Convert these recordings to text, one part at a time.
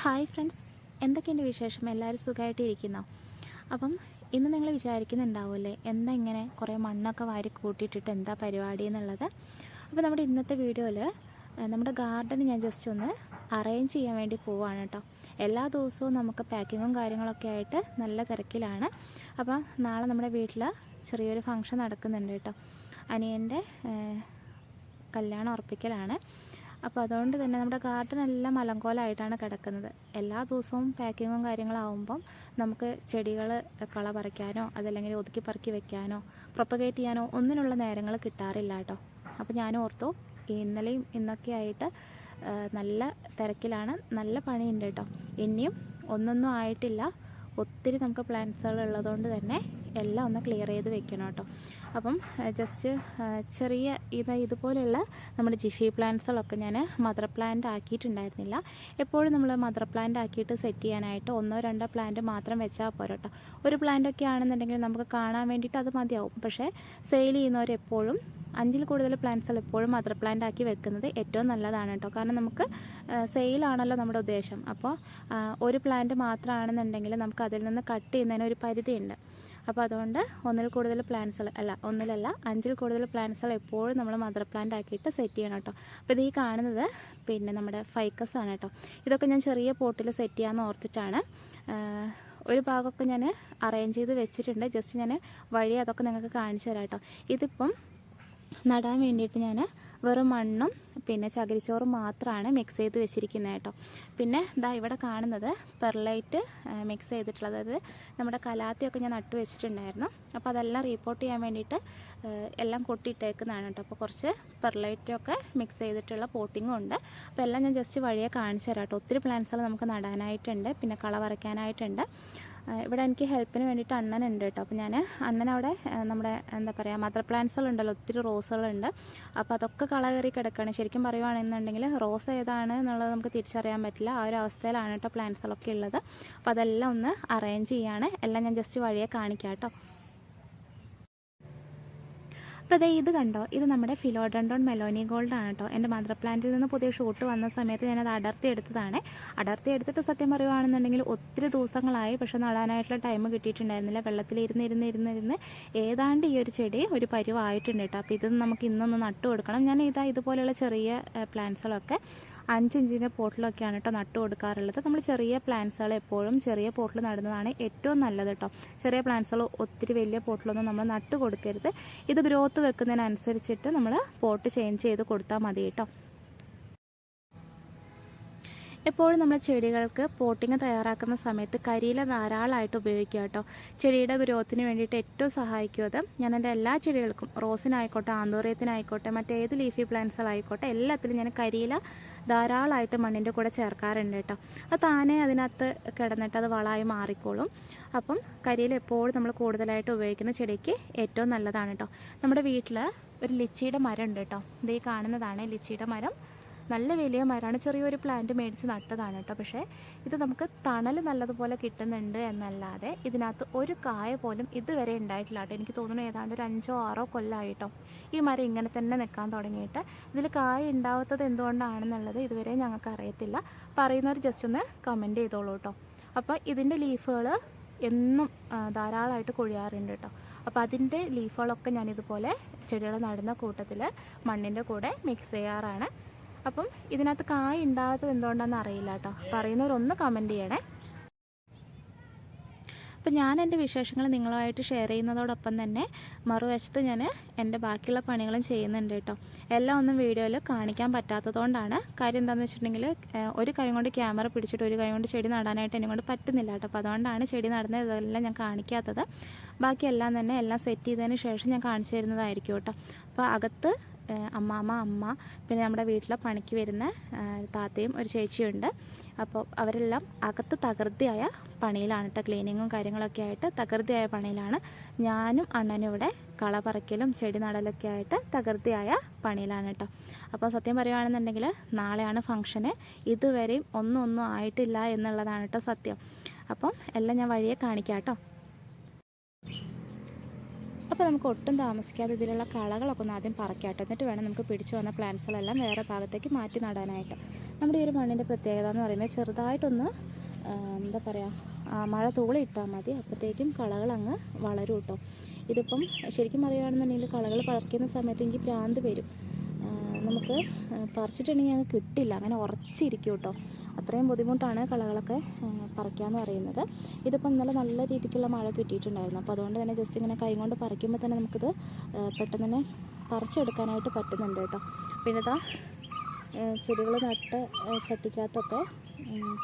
Hi friends. എന്തൊക്കെയുണ്ട് വിശേഷം? എല്ലാവരും സുഖമായിട്ട് ഇരിക്കുന്നോ അപ്പം ഇന്ന് നിങ്ങൾ വിചാരിക്കുന്നുണ്ടാവുമല്ലേ? എന്താ ഇങ്ങനെ കുറേ മണ്ണൊക്കെ വാരി കൂട്ടിയിട്ടിട്ട് എന്താ പരിപാടി എന്നുള്ളത്? അപ്പോൾ നമ്മുടെ ഇന്നത്തെ വീഡിയോയിൽ നമ്മുടെ ഗാർഡൻ ഞാൻ ജസ്റ്റ് ഒന്ന് അറേഞ്ച് ചെയ്യാൻ വേണ്ടി പോവുകയാണ് കേട്ടോ. എല്ലാ ദിവസവും നമുക്ക് പാക്കിങ്ങും കാര്യങ്ങളൊക്കെ ആയിട്ട് നല്ല തിരക്കിലാണ്. അപ്പോൾ നാളെ നമ്മുടെ വീട്ടിൽ ചെറിയൊരു ഫംഗ്ഷൻ നടക്കുന്നുണ്ട് കേട്ടോ. അനിയന്റെ കല്യാണം ഉറപ്പിക്കലാണ്. അപ്പോൾ അതുകൊണ്ട് തന്നെ നമ്മുടെ ഗാർഡൻ എല്ലാം മലങ്കോലമായിട്ടാണ് കിടക്കുന്നത്. എല്ലാ ദിവസവും പാക്കിങ്ങും കാര്യങ്ങളാവുമ്പം നമുക്ക് ചെടികൾ കള പറിക്കാനോ അതല്ലെങ്കിൽ ഒതുക്കി പറക്കി വെക്കാനോ പ്രൊപ്പഗേറ്റ് ചെയ്യാനോ ഒന്നിനുള്ള നേരങ്ങൾ കിട്ടാറില്ല കേട്ടോ. അപ്പോൾ ഞാൻ ഓർത്തു ഇന്നലെയും ഇന്നൊക്കെ ആയിട്ട് നല്ല തിരക്കിലാണ് നല്ല പണിയുണ്ട് കേട്ടോ. ഇനിയും ഒന്നൊന്നും ആയിട്ടില്ല. ഒത്തിരി നമുക്ക് പ്ലാന്റ്സുകൾ ഉള്ളതുകൊണ്ട് തന്നെ എല്ലാം ഒന്ന് ക്ലിയർ ചെയ്ത് വെക്കണം കേട്ടോ. അപ്പം ജസ്റ്റ് ചെറിയ ഇത് ഇതുപോലെയുള്ള നമ്മുടെ ജിഫി പ്ലാന്റ്സുകളൊക്കെ ഞാൻ മദർ പ്ലാന്റ് ആക്കിയിട്ടുണ്ടായിരുന്നില്ല. എപ്പോഴും നമ്മൾ മദർ പ്ലാന്റ് ആക്കിയിട്ട് സെറ്റ് ചെയ്യാനായിട്ട് ഒന്നോ രണ്ടോ പ്ലാന്റ് മാത്രം വെച്ചാൽ പോരട്ടോ ഒരു പ്ലാന്റ് ഒക്കെ ആണെന്നുണ്ടെങ്കിൽ നമുക്ക് കാണാൻ വേണ്ടിയിട്ട് അത് മതിയാവും. പക്ഷേ സെയിൽ ചെയ്യുന്നവർ എപ്പോഴും അഞ്ചിൽ കൂടുതൽ പ്ലാന്റ്സുകൾ എപ്പോഴും മദർ പ്ലാന്റ് ആക്കി വെക്കുന്നത് ഏറ്റവും നല്ലതാണ് കേട്ടോ. കാരണം നമുക്ക് സെയിലാണല്ലോ നമ്മുടെ ഉദ്ദേശം. അപ്പോൾ ഒരു പ്ലാന്റ് മാത്രമാണെന്നുണ്ടെങ്കിൽ നമുക്ക് അതിൽ നിന്ന് കട്ട് ചെയ്യുന്നതിന് ഒരു പരിധിയുണ്ട്. അപ്പോൾ അതുകൊണ്ട് ഒന്നിൽ കൂടുതൽ പ്ലാന്റ്സുകൾ അല്ല ഒന്നിലല്ല അഞ്ചിൽ കൂടുതൽ പ്ലാന്റ്സുകൾ എപ്പോഴും നമ്മൾ മദർ പ്ലാന്റ് ആക്കിയിട്ട് സെറ്റ് ചെയ്യണം കേട്ടോ അപ്പോൾ ഇത് ഈ കാണുന്നത് പിന്നെ നമ്മുടെ ഫൈക്കസ് ആണ് കേട്ടോ ഇതൊക്കെ ഞാൻ ചെറിയ പോട്ടിൽ സെറ്റ് ചെയ്യാമെന്ന് ഓർത്തിട്ടാണ്. ഒരു ഭാഗമൊക്കെ ഞാൻ അറേഞ്ച് ചെയ്ത് വെച്ചിട്ടുണ്ട്. ജസ്റ്റ് ഞാൻ വഴി അതൊക്കെ നിങ്ങൾക്ക് കാണിച്ചു തരാം കേട്ടോ ഇതിപ്പം നടാൻ വേണ്ടിയിട്ട് ഞാൻ വെറും മണ്ണും പിന്നെ ചകിരിച്ചോറും മാത്രമാണ് മിക്സ് ചെയ്ത് വെച്ചിരിക്കുന്നത് കേട്ടോ. പിന്നെ ഇതാ ഇവിടെ കാണുന്നത് പെർലൈറ്റ് മിക്സ് ചെയ്തിട്ടുള്ളത്. അതായത് നമ്മുടെ കലാത്തിയൊക്കെ ഞാൻ നട്ടു വെച്ചിട്ടുണ്ടായിരുന്നു. അപ്പോൾ അതെല്ലാം റീപ്പോർട്ട് ചെയ്യാൻ വേണ്ടിയിട്ട് എല്ലാം കൊട്ടിയിട്ടേക്കുന്നതാണ് കേട്ടോ. അപ്പോൾ കുറച്ച് പെർലൈറ്റൊക്കെ മിക്സ് ചെയ്തിട്ടുള്ള പോട്ടിങ്ങും ഉണ്ട്. അപ്പോൾ എല്ലാം ഞാൻ ജസ്റ്റ് വഴിയെ കാണിച്ചു തരാം കേട്ടോ. ഒത്തിരി പ്ലാന്റ്സുകൾ നമുക്ക് നടാനായിട്ടുണ്ട്. പിന്നെ കള പറിക്കാനായിട്ടുണ്ട് ആ, ഇവിടെ എനിക്ക് ഹെൽപ്പിന് വേണ്ടിയിട്ട് അണ്ണനുണ്ട് കേട്ടോ. അപ്പോൾ ഞാൻ അണ്ണൻ അവിടെ നമ്മുടെ എന്താ പറയുക മദർ പ്ലാന്റ്സുകളുണ്ടല്ലോ ഒത്തിരി റോസുകളുണ്ട് അപ്പോൾ അതൊക്കെ കള കയറി കിടക്കുകയാണ് ശരിക്കും പറയുവാണെന്നുണ്ടെങ്കിൽ റോസ് ഏതാണ് എന്നുള്ളത് നമുക്ക് തിരിച്ചറിയാൻ പറ്റില്ല. ആ ഒരു അവസ്ഥയിലാണ് കേട്ടോ പ്ലാന്റ്സുകളൊക്കെ ഉള്ളത്. അപ്പോൾ അതെല്ലാം ഒന്ന് അറേഞ്ച് ചെയ്യാണ്. എല്ലാം ഞാൻ ജസ്റ്റ് വഴിയെ കാണിക്കാം കേട്ടോ അപ്പോൾ ഇതേ ഇത് കണ്ടോ? ഇത് നമ്മുടെ ഫിലോഡൻഡോൺ മെലോനി ഗോൾഡ് ആണ് കേട്ടോ. എന്റെ മദർ പ്ലാന്റിൽ നിന്ന് പുതിയ ഷൂട്ട് വന്ന സമയത്ത് ഞാനത് അടർത്തി എടുത്തതാണ്. അടർത്തി എടുത്തിട്ട് സത്യം പറയുവാണെന്നുണ്ടെങ്കിൽ ഒത്തിരി ദിവസങ്ങളായി പക്ഷെ നടാനായിട്ടുള്ള ടൈം കിട്ടിയിട്ടുണ്ടായിരുന്നില്ല. വെള്ളത്തിൽ ഇരുന്ന് ഇരുന്ന് ഇരുന്ന് ഇരുന്ന് ഏതാണ്ട് ഈ ഒരു ചെടി ഒരു പരുവായിട്ടുണ്ട് കേട്ടോ. അപ്പോൾ ഇത് നമുക്ക് ഇന്നൊന്ന് നട്ടു കൊടുക്കണം. ഞാൻ ഇതാ ഇതുപോലെയുള്ള ചെറിയ പ്ലാന്റ്സുകളൊക്കെ അഞ്ചിഞ്ചിന്റെ പോട്ടിലൊക്കെയാണ് കേട്ടോ നട്ടു കൊടുക്കാറുള്ളത്. നമ്മൾ ചെറിയ പ്ലാന്റ്സുകൾ എപ്പോഴും ചെറിയ പോട്ടിൽ നടുന്നതാണ് ഏറ്റവും നല്ലത് കേട്ടോ ചെറിയ പ്ലാന്റ്സുകൾ ഒത്തിരി വലിയ പോട്ടിലൊന്നും നമ്മൾ നട്ട് കൊടുക്കരുത്. ഇത് ഗ്രോത്ത് വെക്കുന്നതിനനുസരിച്ചിട്ട് നമ്മൾ പോട്ട് ചേഞ്ച് ചെയ്ത് കൊടുത്താൽ മതി കേട്ടോ എപ്പോഴും നമ്മൾ ചെടികൾക്ക് പോട്ടിങ് തയ്യാറാക്കുന്ന സമയത്ത് കരിയില ധാരാളമായിട്ട് ഉപയോഗിക്കുക കേട്ടോ ചെടിയുടെ ഗ്രോത്തിന് വേണ്ടിയിട്ട് ഏറ്റവും സഹായിക്കുന്നത് ഞാൻ എന്റെ എല്ലാ ചെടികൾക്കും റോസിനായിക്കോട്ടെ ആന്തോറിയത്തിനായിക്കോട്ടെ മറ്റേത് ലീഫി പ്ലാന്റ്സുകളായിക്കോട്ടെ എല്ലാത്തിലും ഞാൻ കരിയില ധാരാളമായിട്ട് മണ്ണിന്റെ കൂടെ ചേർക്കാറുണ്ട് കേട്ടോ. അത് താനേ അതിനകത്ത് കിടന്നിട്ട് അത് വളമായി മാറിക്കോളും. അപ്പം കരിയിൽ എപ്പോഴും നമ്മൾ കൂടുതലായിട്ട് ഉപയോഗിക്കുന്ന ചെടിക്ക് ഏറ്റവും നല്ലതാണ് കേട്ടോ. നമ്മുടെ വീട്ടിൽ ഒരു ലിച്ചിയുടെ മരം ഉണ്ട് കേട്ടോ. ഇത് ഈ കാണുന്നതാണ് ലിച്ചിയുടെ മരം. നല്ല വലിയ മരമാണ്. ചെറിയൊരു പ്ലാന്റ് മേടിച്ച് നട്ടതാണ് കേട്ടോ പക്ഷേ ഇത് നമുക്ക് തണൽ നല്ലതുപോലെ കിട്ടുന്നുണ്ട് എന്നല്ലാതെ ഇതിനകത്ത് ഒരു കായ പോലും ഇതുവരെ ഉണ്ടായിട്ടില്ല കേട്ടോ എനിക്ക് തോന്നുന്നു ഏതാണ്ട് ഒരു അഞ്ചോ ആറോ കൊല്ലമായിട്ടോ ഈ മരം ഇങ്ങനെ തന്നെ നിൽക്കാൻ തുടങ്ങിയിട്ട്. ഇതിൽ കായ ഉണ്ടാവാത്തത് എന്തുകൊണ്ടാണെന്നുള്ളത് ഇതുവരെ ഞങ്ങൾക്ക് അറിയത്തില്ല. പറയുന്നവർ ജസ്റ്റ് ഒന്ന് കമന്റ് ചെയ്തോളൂ കേട്ടോ അപ്പോൾ ഇതിന്റെ ലീഫുകൾ എന്നും ധാരാളമായിട്ട് കൊഴിയാറുണ്ട് കേട്ടോ അപ്പോൾ അതിന്റെ ലീഫുകളൊക്കെ ഞാനിതുപോലെ ചെടികൾ നടുന്ന കൂട്ടത്തിൽ മണ്ണിന്റെ കൂടെ മിക്സ് ചെയ്യാറാണ്. അപ്പം ഇതിനകത്ത് കായ ഉണ്ടാകാത്തത് എന്തുകൊണ്ടാണെന്ന് അറിയില്ല കേട്ടോ പറയുന്നവരൊന്ന് കമന്റ് ചെയ്യണേ. അപ്പം ഞാൻ എന്റെ വിശേഷങ്ങൾ നിങ്ങളുമായിട്ട് ഷെയർ ചെയ്യുന്നതോടൊപ്പം തന്നെ മറുവശത്ത് ഞാൻ എന്റെ ബാക്കിയുള്ള പണികളും ചെയ്യുന്നുണ്ട് കേട്ടോ. എല്ലാം ഒന്നും വീഡിയോയിൽ കാണിക്കാൻ പറ്റാത്തതുകൊണ്ടാണ്. കാര്യം എന്താണെന്ന് വെച്ചിട്ടുണ്ടെങ്കിൽ ഒരു കൈ കൊണ്ട് ക്യാമറ പിടിച്ചിട്ട് ഒരു കൈ കൊണ്ട് ചെടി നടാനായിട്ട് എന്നെ കൊണ്ട് പറ്റുന്നില്ല കേട്ടോ. അപ്പോൾ അതുകൊണ്ടാണ് ചെടി നടുന്നത്. ഇതെല്ലാം ഞാൻ കാണിക്കാത്തത്. ബാക്കിയെല്ലാം തന്നെ എല്ലാം സെറ്റ് ചെയ്തതിന് ശേഷം ഞാൻ കാണിച്ചു തരുന്നതായിരിക്കും കേട്ടോ. അപ്പോൾ അകത്ത് അമ്മാമ്മ അമ്മ പിന്നെ നമ്മുടെ വീട്ടിലെ പണിക്ക് വരുന്ന താത്തയും ഒരു ചേച്ചിയുണ്ട്. അപ്പോൾ അവരെല്ലാം അകത്ത് തകൃതിയായ പണിയിലാണ് കേട്ടോ ക്ലീനിങ്ങും കാര്യങ്ങളൊക്കെ ആയിട്ട് തകൃതിയായ പണിയിലാണ്. ഞാനും അണ്ണനും ഇവിടെ കള പറക്കലും ചെടി നടലൊക്കെ ആയിട്ട് തകൃതിയായ പണിയിലാണ് കേട്ടോ അപ്പോൾ സത്യം പറയുകയാണെന്നുണ്ടെങ്കിൽ നാളെയാണ് ഫംഗ്ഷന്. ഇതുവരെയും ഒന്നും ഒന്നും ആയിട്ടില്ല എന്നുള്ളതാണ് കേട്ടോ സത്യം. അപ്പം എല്ലാം ഞാൻ വഴിയെ കാണിക്കാം കേട്ടോ അപ്പോൾ നമുക്ക് ഒട്ടും താമസിക്കാതെ ഇതിലുള്ള കളകളൊക്കെ ഒന്ന് ആദ്യം പറിക്കാട്ടോ. എന്നിട്ട് വേണം നമുക്ക് പിടിച്ചു വന്ന പ്ലാന്റ്സുകളെല്ലാം വേറെ ഭാഗത്തേക്ക് മാറ്റി നടാനായിട്ട്. നമ്മുടെ ഈ ഒരു മണ്ണിന്റെ പ്രത്യേകത എന്ന് പറയുന്നത് ചെറുതായിട്ടൊന്ന് എന്താ പറയുക മഴ തൂളിയിട്ടാൽ മതി. അപ്പോഴത്തേക്കും കളകൾ അങ്ങ് വളരും കേട്ടോ. ഇതിപ്പം ശരിക്കും പറയുകയാണെന്നുണ്ടെങ്കിൽ കളകൾ പറിക്കുന്ന സമയത്ത് എനിക്ക് ഭ്രാന്ത് വരും. നമുക്ക് പറിച്ചിട്ടുണ്ടെങ്കിൽ അങ്ങ് കിട്ടില്ല. അങ്ങനെ ഉറച്ചിരിക്കും കേട്ടോ. അത്രയും ബുദ്ധിമുട്ടാണ് കളകളൊക്കെ പറിക്കുക എന്ന് പറയുന്നത്. ഇതിപ്പോൾ ഇന്നലെ നല്ല രീതിക്കുള്ള മഴ കിട്ടിയിട്ടുണ്ടായിരുന്നു. അപ്പോൾ അതുകൊണ്ട് തന്നെ ജസ്റ്റ് ഇങ്ങനെ കൈ കൊണ്ട് പറിക്കുമ്പോൾ തന്നെ നമുക്കിത് പെട്ടെന്ന് തന്നെ പറിച്ചെടുക്കാനായിട്ട് പറ്റുന്നുണ്ട് കേട്ടോ. പിന്നെ ഇതാ ചെടികൾ നട്ട് ചട്ടിക്കകത്തൊക്കെ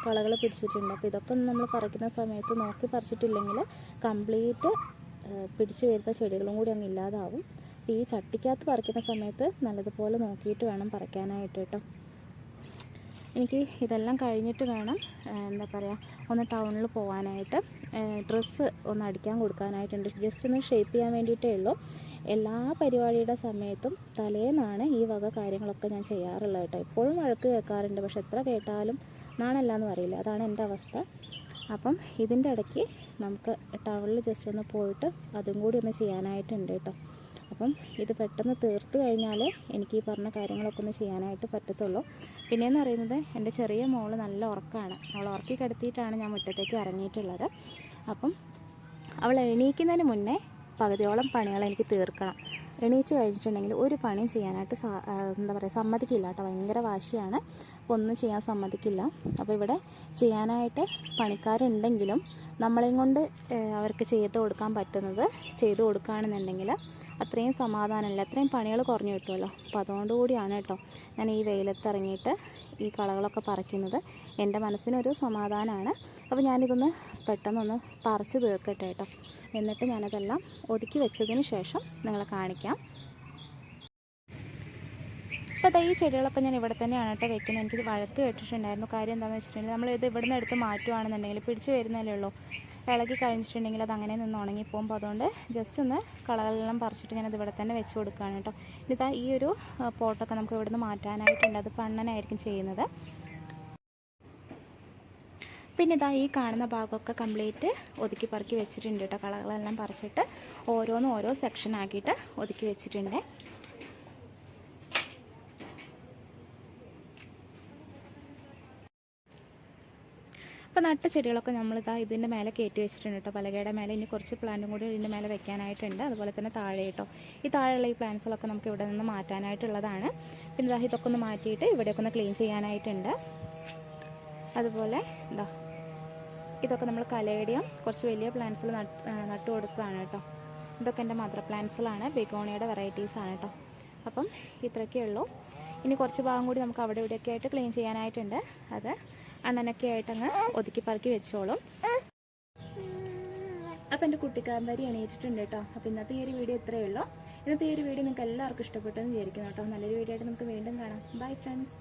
കളകൾ പിടിച്ചിട്ടുണ്ട്. അപ്പോൾ ഇതൊക്കെ നമ്മൾ പറിക്കുന്ന സമയത്ത് നോക്കി പറിച്ചിട്ടില്ലെങ്കിൽ കംപ്ലീറ്റ് പിടിച്ചു വരുന്ന ചെടികളും കൂടി അങ്ങ് ഇല്ലാതാവും. അപ്പോൾ ഈ ചട്ടിക്കകത്ത് പറിക്കുന്ന സമയത്ത് നല്ലതുപോലെ നോക്കിയിട്ട് വേണം പറിക്കാനായിട്ട് കേട്ടോ. എനിക്ക് ഇതെല്ലാം കഴിഞ്ഞിട്ട് വേണം എന്താ പറയുക ഒന്ന് ടൗണിൽ പോകാനായിട്ട് ഡ്രസ്സ് ഒന്ന് അടിക്കാൻ കൊടുക്കാനായിട്ടുണ്ട്. ജസ്റ്റ് ഒന്ന് ഷേപ്പ് ചെയ്യാൻ വേണ്ടിയിട്ടേ ഉള്ളൂ. എല്ലാ പരിപാടിയുടെ സമയത്തും തലേന്നാണ് ഈ വക കാര്യങ്ങളൊക്കെ ഞാൻ ചെയ്യാറുള്ളത് കേട്ടോ. ഇപ്പോഴും വഴക്ക് കേൾക്കാറുണ്ട് പക്ഷെ എത്ര കേട്ടാലും നാണല്ല എന്ന് പറയില്ല. അതാണ് എന്റെ അവസ്ഥ. അപ്പം ഇതിന്റെ ഇടയ്ക്ക് നമുക്ക് ടൗണിൽ ജസ്റ്റ് ഒന്ന് പോയിട്ട് അതും കൂടി ഒന്ന് ചെയ്യാനായിട്ടുണ്ട് കേട്ടോ. അപ്പം ഇത് പെട്ടെന്ന് തീർത്ത് കഴിഞ്ഞാൽ എനിക്ക് ഈ പറഞ്ഞ കാര്യങ്ങളൊക്കെ ഒന്ന് ചെയ്യാനായിട്ട് പറ്റത്തുള്ളൂ. പിന്നെയെന്ന് പറയുന്നത് എന്റെ ചെറിയ മോൾ നല്ല ഉറക്കമാണ് അവൾ ഉറക്കി കിടത്തിയിട്ടാണ് ഞാൻ മുറ്റത്തേക്ക് ഇറങ്ങിയിട്ടുള്ളത്. അപ്പം അവൾ എണീക്കുന്നതിന് മുന്നേ പകുതിയോളം പണികൾ എനിക്ക് തീർക്കണം. എണീച്ച് കഴിഞ്ഞിട്ടുണ്ടെങ്കിൽ ഒരു പണിയും ചെയ്യാനായിട്ട് എന്താ പറയുക സമ്മതിക്കില്ല കേട്ടോ. ഭയങ്കര വാശിയാണ്. അപ്പോൾ ഒന്നും ചെയ്യാൻ സമ്മതിക്കില്ല. അപ്പോൾ ഇവിടെ ചെയ്യാനായിട്ട് പണിക്കാരുണ്ടെങ്കിലും നമ്മളെയും കൊണ്ട് അവർക്ക് ചെയ്ത് കൊടുക്കാൻ പറ്റുന്നത് ചെയ്ത് കൊടുക്കുകയാണെന്നുണ്ടെങ്കിൽ അത്രയും സമാധാനമില്ല. അത്രയും പണികൾ കുറഞ്ഞു കിട്ടുമല്ലോ. അപ്പോൾ അതുകൊണ്ട് കൂടിയാണ് കേട്ടോ ഞാൻ ഈ വെയിലത്ത് ഇറങ്ങിയിട്ട് ഈ കളകളൊക്കെ പറിക്കുന്നത്. എന്റെ മനസ്സിനൊരു സമാധാനമാണ്. അപ്പോൾ ഞാനിതൊന്ന് പെട്ടെന്നൊന്ന് പറിച്ചു തീർക്കട്ടെ കേട്ടോ. എന്നിട്ട് ഞാനതെല്ലാം ഒതുക്കി വെച്ചതിന് ശേഷം നിങ്ങളെ കാണിക്കാം. അപ്പോൾ ഈ ചെടികളൊക്കെ ഞാൻ ഇവിടെ തന്നെയാണ് കേട്ടോ വെക്കുന്നത് എനിക്ക് വഴക്ക് കേട്ടിട്ടുണ്ടായിരുന്നു. കാര്യം എന്താണെന്ന് വെച്ചിട്ടുണ്ടെങ്കിൽ നമ്മൾ ഇത് ഇവിടെ നിന്ന് എടുത്ത് മാറ്റുവാണെന്നുണ്ടെങ്കിൽ പിടിച്ച് വരുന്നതല്ലേ ഉള്ളൂ. ഇളകി കഴിഞ്ഞിട്ടുണ്ടെങ്കിൽ അത് അങ്ങനെ നിന്ന് ഉണങ്ങിപ്പോകും അപ്പോൾ അതുകൊണ്ട് ജസ്റ്റ് ഒന്ന് കളകളെല്ലാം പറിച്ചിട്ട് ഞാനത് ഇവിടെ തന്നെ വെച്ച് കൊടുക്കുകയാണ് കേട്ടോ. ഇതാ ഈ ഒരു പോട്ടൊക്കെ നമുക്ക് ഇവിടെ നിന്ന് മാറ്റാനായിട്ടുണ്ട്. അത് പണ്ണനായിരിക്കും ചെയ്യുന്നത്. പിന്നെ ഇതാ ഈ കാണുന്ന ഭാഗമൊക്കെ കംപ്ലീറ്റ് ഒതുക്കി പറക്കി വെച്ചിട്ടുണ്ട് കേട്ടോ. കളകളെല്ലാം പറിച്ചിട്ട് ഓരോന്നും ഓരോ സെക്ഷൻ ആക്കിയിട്ട് ഒതുക്കി വെച്ചിട്ടുണ്ട്. അപ്പോൾ നട്ട ചെടികളൊക്കെ നമ്മളിതാ ഇതിന്റെ മേലെ കയറ്റി വെച്ചിട്ടുണ്ട് കേട്ടോ. പലകയുടെ മേലെ ഇനി കുറച്ച് പ്ലാന്റും കൂടി ഇതിന്റെ മേലെ വെക്കാനായിട്ടുണ്ട്. അതുപോലെ തന്നെ താഴെ കേട്ടോ. ഈ താഴെയുള്ള ഈ പ്ലാന്റ്സുകളൊക്കെ നമുക്ക് ഇവിടെ നിന്ന് മാറ്റാനായിട്ടുള്ളതാണ്. പിന്നെ ഇതാ ഇതൊക്കെ ഒന്ന് മാറ്റിയിട്ട് ഇവിടെയൊക്കെ ഒന്ന് ക്ലീൻ ചെയ്യാനായിട്ടുണ്ട്. അതുപോലെ എന്താ ഇതൊക്കെ നമ്മൾ കലേഡിയം കുറച്ച് വലിയ പ്ലാന്റ്സിൽ നട്ടു കൊടുത്തതാണ് കേട്ടോ. ഇതൊക്കെ എന്റെ മദർ പ്ലാന്റ്സിലാണ് ബിഗോണിയുടെ വെറൈറ്റീസാണ് കേട്ടോ. അപ്പം ഇത്രയൊക്കെ ഉള്ളൂ. ഇനി കുറച്ച് ഭാഗം കൂടി നമുക്ക് അവിടെ ഇവിടെയൊക്കെ ആയിട്ട് ക്ലീൻ ചെയ്യാനായിട്ടുണ്ട്. അത് അണ്ണനൊക്കെ ആയിട്ട് അങ്ങ് ഒതുക്കി പറക്കി വെച്ചോളും. അപ്പോൾ എന്റെ കുട്ടിക്കാമ്പരി എണീറ്റിട്ടുണ്ട് കേട്ടോ. അപ്പോൾ ഇന്നത്തെ ഈ ഒരു വീഡിയോ ഇത്രയേ ഉള്ളൂ. ഇന്നത്തെ ഈ ഒരു വീഡിയോ നിങ്ങൾക്ക് എല്ലാവർക്കും ഇഷ്ടപ്പെട്ടെന്ന് വിചാരിക്കുന്നു കേട്ടോ. നല്ലൊരു വീഡിയോ ആയിട്ട് നമുക്ക് വീണ്ടും കാണാം. Bye friends